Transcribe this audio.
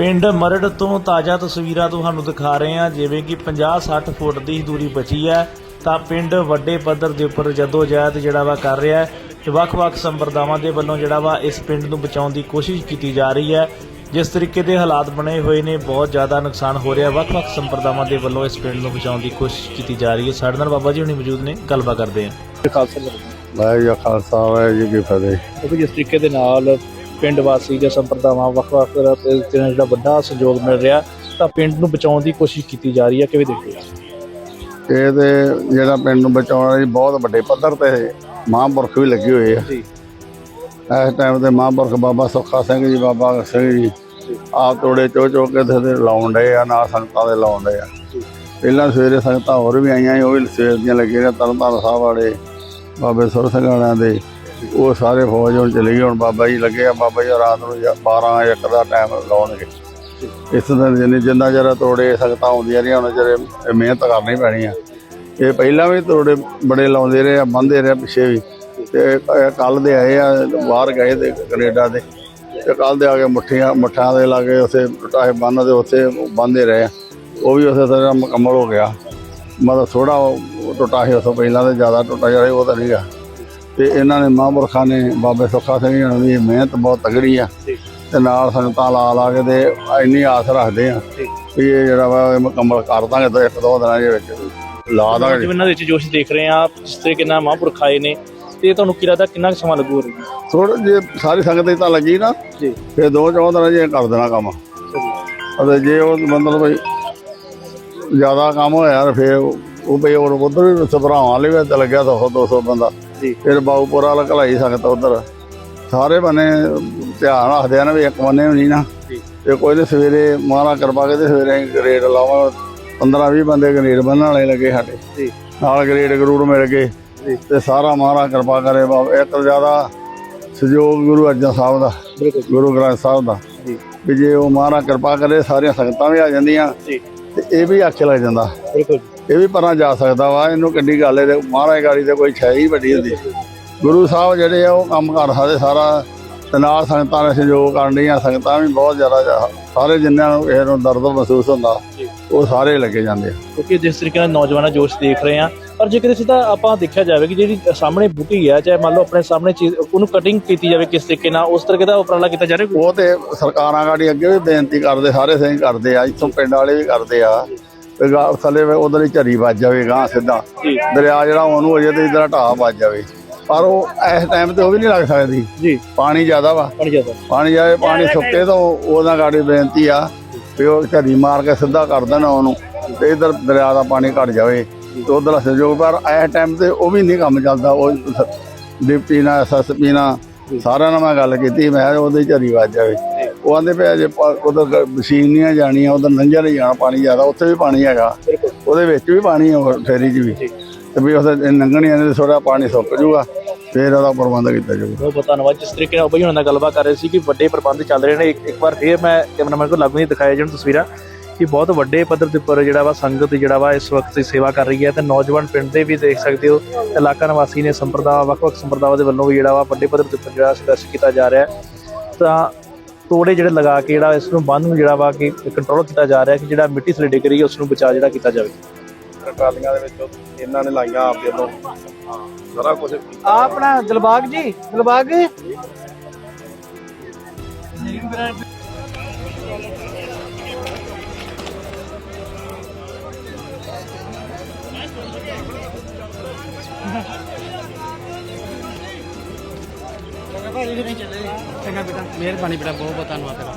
ਪਿੰਡ ਮਰੜ ਤੋਂ ਤਾਜ਼ਾ ਤਸਵੀਰਾਂ ਤੁਹਾਨੂੰ ਦਿਖਾ ਰਹੇ ਹਾਂ। ਜਿਵੇਂ ਕਿ 50-60 ਫੁੱਟ ਦੀ ਦੂਰੀ ਬਚੀ ਹੈ। ਤਾਂ ਪਿੰਡ ਵੱਡੇ ਪੱਧਰ ਦੇ ਉੱਪਰ ਜਦੋਜਹਿਦ ਜਿਹੜਾ ਵਾ ਕਰ ਰਿਹਾ ਹੈ ਤੇ ਵੱਖ-ਵੱਖ ਸੰਪਰਦਾਵਾਂ ਦੇ ਵੱਲੋਂ ਜਿਹੜਾ ਵਾ ਇਸ ਪਿੰਡ ਨੂੰ ਬਚਾਉਣ ਦੀ ਕੋਸ਼ਿਸ਼ ਕੀਤੀ ਜਾ ਰਹੀ ਹੈ। ਜਿਸ ਤਰੀਕੇ ਦੇ ਹਾਲਾਤ ਬਣੇ ਹੋਏ ਨੇ ਬਹੁਤ ਜ਼ਿਆਦਾ ਨੁਕਸਾਨ ਹੋ ਰਿਹਾ ਵੱਖ-ਵੱਖ ਸੰਪਰਦਾਵਾਂ ਦੇ ਵੱਲੋਂ ਇਸ ਪਿੰਡ ਨੂੰ ਬਚਾਉਣ ਦੀ ਕੋਸ਼ਿਸ਼ ਕੀਤੀ ਜਾ ਰਹੀ ਹੈ। ਸਾਡੇ ਨਾਲ ਬਾਬਾ ਜੀ ਹੁਣੀ ਮੌਜੂਦ ਨੇ ਗੱਲਬਾਤ ਕਰਦੇ ਹਾਂ। ਖਾਲਸਾ ਲੱਗਦਾ ਵਾਹਿਗੁਰੂ ਜੀ ਕਾ ਖਾਲਸਾ ਵਾਹਿਗੁਰੂ ਜੀ ਕੀ ਫਤਿਹ। ਕਿਉਂਕਿ ਜਿਸ ਤਰੀਕੇ ਦੇ ਨਾਲ ਪਿੰਡ ਵਾਸੀ ਜਾਂ ਸੰਪਰਦਾਵਾਂ ਵੱਖ-ਵੱਖ ਜਿਹੜਾ ਵੱਡਾ ਸਹਿਯੋਗ ਮਿਲ ਰਿਹਾ ਤਾਂ ਪਿੰਡ ਨੂੰ ਬਚਾਉਣ ਦੀ ਕੋਸ਼ਿਸ਼ ਕੀਤੀ ਜਾ ਰਹੀ ਹੈ। ਕਿਵੇਂ ਦੇਖਦੇ ਹੋ? ਇਹ ਤੇ ਜਿਹੜਾ ਪਿੰਡ ਨੂੰ ਬਚਾਉਣ ਲਈ ਬਹੁਤ ਵੱਡੇ ਪੱਧਰ ਤੇ ਮਹਾਂਪੁਰਖ ਵੀ ਲੱਗੇ ਹੋਏ ਆ। ਜੀ। ਇਸ ਟਾਈਮ ਤੇ ਮਹਾਂਪੁਰਖ ਬਾਬਾ ਸੁੱਖਾ ਸਿੰਘ ਜੀ ਬਾਬਾ ਭਗਤ ਸਿੰਘ ਜੀ। ਆਪ ਤੋੜੇ ਚੋ ਚੋ ਕੇ ਤੇ ਲਾਉਣ ਡਏ ਆ ਨਾਲ ਸੰਗਤਾਂ ਦੇ ਲਾਉਣ ਡਏ ਆ। ਪਹਿਲਾਂ ਸਵੇਰੇ ਸੰਗਤਾਂ ਹੋਰ ਵੀ ਆਈਆਂ ਸੀ ਉਹ ਵੀ ਸਵੇਰ ਦੀਆਂ ਲੱਗੀਆਂ ਨੇ ਤਰਨਤਾਰਨ ਸਾਹਿਬ ਵਾਲੇ ਬਾਬੇ ਸੁਰ ਸਿੰਘ ਵਾਲਿਆਂ ਦੇ। ਉਹ ਸਾਰੇ ਫੌਜ ਹੁਣ ਚਲੇ ਗਏ, ਹੁਣ ਬਾਬਾ ਜੀ ਲੱਗੇ ਆ, ਬਾਬਾ ਜੀ ਰਾਤ ਨੂੰ 12 1 ਦਾ ਟਾਈਮ ਲਾਉਣਗੇ। ਇਸ ਤਰ੍ਹਾਂ ਜਿੰਨੇ ਜਿੰਨਾ ਜਰਾ ਤੋੜੇ ਸੰਗਤਾਂ ਆਉਂਦੀਆਂ ਰਹੀਆਂ, ਉਹਨਾਂ ਚਿਰ ਮਿਹਨਤ ਕਰਨੀ ਪੈਣੀ ਆ। ਇਹ ਪਹਿਲਾਂ ਵੀ ਤੋੜੇ ਬੜੇ ਲਾਉਂਦੇ ਰਹੇ ਆ ਬੰਦੇ ਰਹੇ ਪਿੱਛੇ ਵੀ। ਤੇ ਕੱਲ ਦੇ ਆਏ ਆ, ਬਾਹਰ ਗਏ ਤੇ ਕੈਨੇਡਾ ਦੇ। ਤੇ ਕੱਲ ਦੇ ਆ ਕੇ ਮੁੱਠੀਆਂ ਮੁੱਠਾਂ ਦੇ ਲਾਗੇ ਉੱਥੇ ਟਾਹੇ ਬੰਨ ਦੇ ਉੱਥੇ ਬੰਦੇ ਰਹੇ ਆ। ਉਹ ਵੀ ਉਸੇ ਤਰ੍ਹਾਂ ਮੁਕੰਮਲ ਹੋ ਗਿਆ। ਮਤਲਬ ਥੋੜਾ ਟੁੱਟਾ ਸੀ ਉਸ ਤੋਂ ਪਹਿਲਾਂ ਤੇ ਜ਼ਿਆਦਾ ਟੁੱਟਾ ਜਿਹੜਾ ਸੀ, ਉਹ ਤਾਂ ਨਹੀਂ ਗਾ ਤੇ ਇਹਨਾਂ ਨੇ ਮਹਾਂਪੁਰਖਾਂ ਨੇ ਬਾਬੇ ਸੁੱਖਾ ਸਿੰਘ ਜੀ ਦੀ ਮਿਹਨਤ ਬਹੁਤ ਤਗੜੀ ਆ। ਤੇ ਨਾਲ ਸੰਗਤਾਂ ਲਾ ਲਾ ਕੇ ਤੇ ਇੰਨੀ ਆਸ ਰੱਖਦੇ ਆ ਵੀ ਇਹ ਜਿਹੜਾ ਵਾ ਇਹ ਮੁਕੰਮਲ ਕਰ ਦਾਂਗੇ ਤਾਂ ਇੱਕ ਦੋ ਦਿਨਾਂ ਦੇ ਵਿੱਚ ਲਾ ਦਾਂਗੇ। ਜਿਵੇਂ ਇਹਨਾਂ ਦੇ ਵਿੱਚ ਜੋਸ਼ ਦੇਖ ਰਹੇ ਆ ਜਿਸ ਤਰੀਕੇ ਨਾਲ ਮਹਾਂਪੁਰਖ ਆਏ ਨੇ ਤੇ ਤੁਹਾਨੂੰ ਕੀ ਲੱਗਦਾ ਕਿੰਨਾ ਸਮਾਂ ਲੱਗੂ ਰਹੀ ਥੋੜਾ ਜੇ ਸਾਰੀ ਸੰਗਤ ਦੀ ਤਾਂ ਲੱਗੀ ਨਾ ਜੀ। ਫਿਰ ਦੋ ਚੌਂ ਦਿਨਾਂ ਇਹ ਕਰ ਦੇਣਾ ਕੰਮ। ਅਤੇ ਜੇ ਉਹ ਮਤਲਬ ਜ਼ਿਆਦਾ ਕੰਮ ਹੋਇਆ ਤਾਂ ਫਿਰ ਉਹ ਵੀ ਹੋਰ ਉਧਰ ਵੀ ਸਭਰਾਵਾਂ ਵੀ ਤੇ ਲੱਗਿਆ 100 200 ਬੰਦਾ। ਜੀ। ਫਿਰ ਬਾਉਪੁਰਾ ਵਾਲਾ ਘਲਾਈ ਸਕਦਾ ਉਧਰ। ਸਾਰੇ ਬੰਨੇ ਧਿਆਨ ਰੱਖਦੇ ਆ ਨਾ ਵੀ ਇੱਕ ਬੰਨੇ ਨਹੀਂ ਨਾ। ਤੇ ਕੋਈ ਨੇ ਸਵੇਰੇ ਮਾਰਾ ਕਰਵਾ ਕੇ ਤੇ ਸਵੇਰੇ ਗ੍ਰੇਡ ਲਾਵਾਂ। 15 20 ਬੰਦੇ ਗ੍ਰੇਡ ਬੰਨਣ ਵਾਲੇ ਲੱਗੇ ਸਾਡੇ। ਜੀ। ਨਾਲ ਗ੍ਰੇਡ ਗਰੂਰ ਮਿਲ ਗਏ। ਤੇ ਸਾਰਾ ਮਾਰਾ ਕਿਰਪਾ ਕਰੇ ਬਾਬਾ ਇੱਕ ਜ਼ਿਆਦਾ ਸਹਿਯੋਗ ਗੁਰੂ ਅਰਜਨ ਸਾਹਿਬ ਦਾ ਗੁਰੂ ਗ੍ਰੰਥ ਸਾਹਿਬ ਦਾ। ਜੀ। ਵੀ ਜੇ ਉਹ ਮਹਾਰਾਜ ਕਿਰਪਾ ਕਰੇ ਸਾਰੀਆਂ ਸੰਗਤਾਂ ਵੀ ਆ ਜਾਂਦੀਆਂ। ਜੀ। ਤੇ ਇਹ ਵੀ ਆਖੇ ਲੱਗ ਜਾਂਦਾ। ਬਿਲਕੁਲ ਇਹ ਵੀ ਪਰਾਂ ਜਾ ਸਕਦਾ ਵਾ ਇਹਨੂੰ ਕਿੱਡੀ ਗੱਲ ਹੈ ਤੇ ਮਹਾਰਾਜ ਗਾੜੀ ਤੇ ਕੋਈ ਛੈ ਹੀ ਵੱਡੀ ਹੁੰਦੀ। ਗੁਰੂ ਸਾਹਿਬ ਜਿਹੜੇ ਆ ਉਹ ਕੰਮ ਕਰ ਸਕਦੇ ਸਾਰਾ ਤੇ ਨਾਲ ਸੰਗਤਾਂ ਨੇ ਸਹਿਯੋਗ ਕਰਨ ਦੀਆਂ ਸੰਗਤਾਂ ਵੀ ਬਹੁਤ ਜ਼ਿਆਦਾ ਸਾਰੇ ਜਿਨ੍ਹਾਂ ਨੂੰ ਇਹ ਨੂੰ ਦਰਦ ਮਹਿਸੂਸ ਹੁੰਦਾ ਉਹ ਸਾਰੇ ਲੱਗੇ ਜਾਂਦੇ ਆ। ਕਿਉਂਕਿ ਜਿਸ ਤਰੀਕੇ ਨਾਲ ਨੌਜਵਾਨਾਂ ਜੋਸ਼ ਦੇਖ ਰਹੇ ਆ ਪਰ ਜੇ ਕਿਤੇ ਸਿੱਧਾ ਆਪਾਂ ਦੇਖਿਆ ਜਾਵੇ ਕਿ ਜਿਹੜੀ ਸਾਹਮਣੇ ਬੂਟੀ ਹੈ ਚਾਹੇ ਮੰਨ ਲਓ ਆਪਣੇ ਸਾਹਮਣੇ ਚੀਜ਼ ਉਹਨੂੰ ਕਟਿੰਗ ਕੀਤੀ ਜਾਵੇ ਕਿਸ ਤਰੀਕੇ ਨਾਲ ਉਸ ਤਰੀਕੇ ਦਾ ਉਪਰਾਲਾ ਕੀਤਾ ਜਾ ਰਿਹਾ ਉਹ ਤੇ ਸਰਕਾਰਾਂ ਗਾੜੀ ਅੱਗੇ ਵੀ ਬੇਨਤੀ ਕਰਦੇ ਸਾਰੇ ਸਿੰਘ ਕਰਦੇ ਆ ਇੱਥੋਂ ਪਿੰਡ ਵਾਲੇ ਵੀ ਕਰਦੇ ਆ। ਤੇ ਗਾ ਥੱਲੇ ਉਧਰ ਹੀ ਝਰੀ ਵੱਜ ਜਾਵੇ ਗਾਂ ਸਿੱਧਾ। ਦਰਿਆ ਜਿਹੜਾ ਉਹਨੂੰ ਹੋ ਜੇ ਤੇ ਇਧਰ ਢਾਹ ਵੱਜ ਜਾਵੇ। ਪਰ ਉਹ ਇਸ ਟਾਈਮ ਤੇ ਉਹ ਵੀ ਨਹੀਂ ਲੱਗ ਸਕਦੀ। ਜੀ। ਪਾਣੀ ਜ਼ਿਆਦਾ ਵਾ। ਪਾਣੀ ਜ਼ਿਆਦਾ। ਪਾਣੀ ਜਾਏ ਪਾਣੀ ਸੁੱਕੇ ਤਾਂ ਉਹ- ਉਹਦਾ ਗਾੜੀ ਬੇਨਤੀ ਆ ਵੀ ਉਹ ਝਰੀ ਮਾਰ ਕੇ ਸਿੱਧਾ ਕਰ ਦੇਣਾ ਉਹਨੂੰ ਤੇ ਇਧਰ ਦਰਿਆ ਦਾ ਪਾਣੀ ਘਟ ਜਾਵੇ ਤੇ ਉਧਰ ਸਹਿਯੋਗ ਪਰ ਇਸ ਟਾਈਮ ਤੇ ਉਹ ਵੀ ਨਹੀਂ ਕੰਮ ਚੱਲਦਾ। ਉਹ ਡਿਪਟੀ ਨਾਲ ਐਸਐਸਪੀ ਨਾਲ ਸਾਰਿਆਂ ਨਾਲ ਮੈਂ ਗੱਲ ਕੀਤੀ। ਮੈਂ ਉਹਦੇ ਝਰੀ ਵੱਜ ਜਾਵੇ। ਉਹ ਆਂਦੇ ਪਿਆ ਜੇ ਉਧਰ ਮਸ਼ੀਨ ਨਹੀਂ ਜਾਣੀਆਂ ਉਧਰ ਨੰਜਾ ਨਹੀਂ ਜਾਣਾ ਪਾਣੀ ਜ਼ਿਆਦਾ ਉੱਥੇ ਵੀ ਪਾਣੀ ਹੈਗਾ। ਉਹਦੇ ਵਿੱਚ ਵੀ ਪਾਣੀ ਹੈ ਫੇਰੀ 'ਚ ਵੀ। ਤੇ ਵੀ ਉਹਦੇ ਲੰਘਣੀਆਂ ਨੇ ਥੋੜਾ ਪਾਣੀ ਸੁੱਕ ਜੂਗਾ ਫਿਰ ਉਹਦਾ ਪ੍ਰਬੰਧ ਕੀਤਾ ਜਾਊਗਾ। ਬਹੁਤ ਬਹੁਤ ਧੰਨਵਾਦ। ਜਿਸ ਤਰੀਕੇ ਨਾਲ ਬਈ ਉਹਨਾਂ ਨਾਲ ਗੱਲਬਾਤ ਕਰ ਰਹੇ ਸੀ ਕਿ ਵੱਡੇ ਪ੍ਰਬੰਧ ਚੱਲ ਰਹੇ ਨੇ ਇੱਕ ਵਾਰ ਫੇਰ ਮੈਂ ਕੈਮਰਾਮੈਨ ਕੋਲ ਲਾਗੂ ਨਹੀਂ ਦਿਖਾਇਆ ਜਾਣ ਤਸਵੀਰਾਂ ਕਿ ਬਹੁਤ ਵੱਡੇ ਪੱਧਰ ਦੇ ਉੱਪਰ ਜਿਹੜਾ ਵਾ ਸੰਗਤ ਜਿਹੜਾ ਵਾ ਇਸ ਵਕਤ ਦੀ ਸੇਵਾ ਕਰ ਰਹੀ ਹੈ ਤੇ ਨੌਜਵਾਨ ਪਿੰਡ ਦੇ ਵੀ ਦੇਖ ਸਕਦੇ ਹੋ ਇਲਾਕਾ ਨਿਵਾਸੀ ਨੇ ਸੰਪਰਦਾ ਵੱਖ-ਵੱਖ ਸੰਪਰਦਾਵਾਂ ਦੇ ਵੱਲੋਂ ਵੀ ਜਿਹੜਾ ਵਾ ਵੱਡੇ ਪੱਧਰ ਦੇ ਉੱਪਰ ਜਿਹੜਾ ਸੰਘਰਸ਼ ਕੀਤਾ ਜਾ ਰਿਹਾ ਹੈ। ਤਾਂ ਤੋੜੇ ਜਿਹੜੇ ਲਗਾ ਕੇ ਜਿਹੜਾ ਇਸ ਨੂੰ ਬੰਦ ਨੂੰ ਜਿਹੜਾ ਵਾ ਕਿ ਕੰਟਰੋਲ ਕੀਤਾ ਜਾ ਰਿਹਾ ਕਿ ਜਿਹੜਾ ਮਿੱਟੀ ਥੱਲੇ ਡਿੱਗ ਰਹੀ ਹੈ ਉਸ ਨੂੰ ਬਚਾ ਜਿਹੜਾ ਕੀਤਾ ਜਾਵੇ। ਟਰਾਲੀਆਂ ਦੇ ਵਿੱਚ ਇਹਨਾਂ ਨੇ ਲਾਈਆਂ ਆਪ ਜਦੋਂ ਸਾਰਾ ਕੁਝ ਆਪਣਾ ਦਿਲਬਾਗ ਜੀ ਦਿਲਬਾਗ। ਚੰਗਾ ਬੇਟਾ ਮਿਹਰਬਾਨੀ ਬੇਟਾ ਬਹੁਤ ਬਹੁਤ ਧੰਨਵਾਦ ਤੇਰਾ।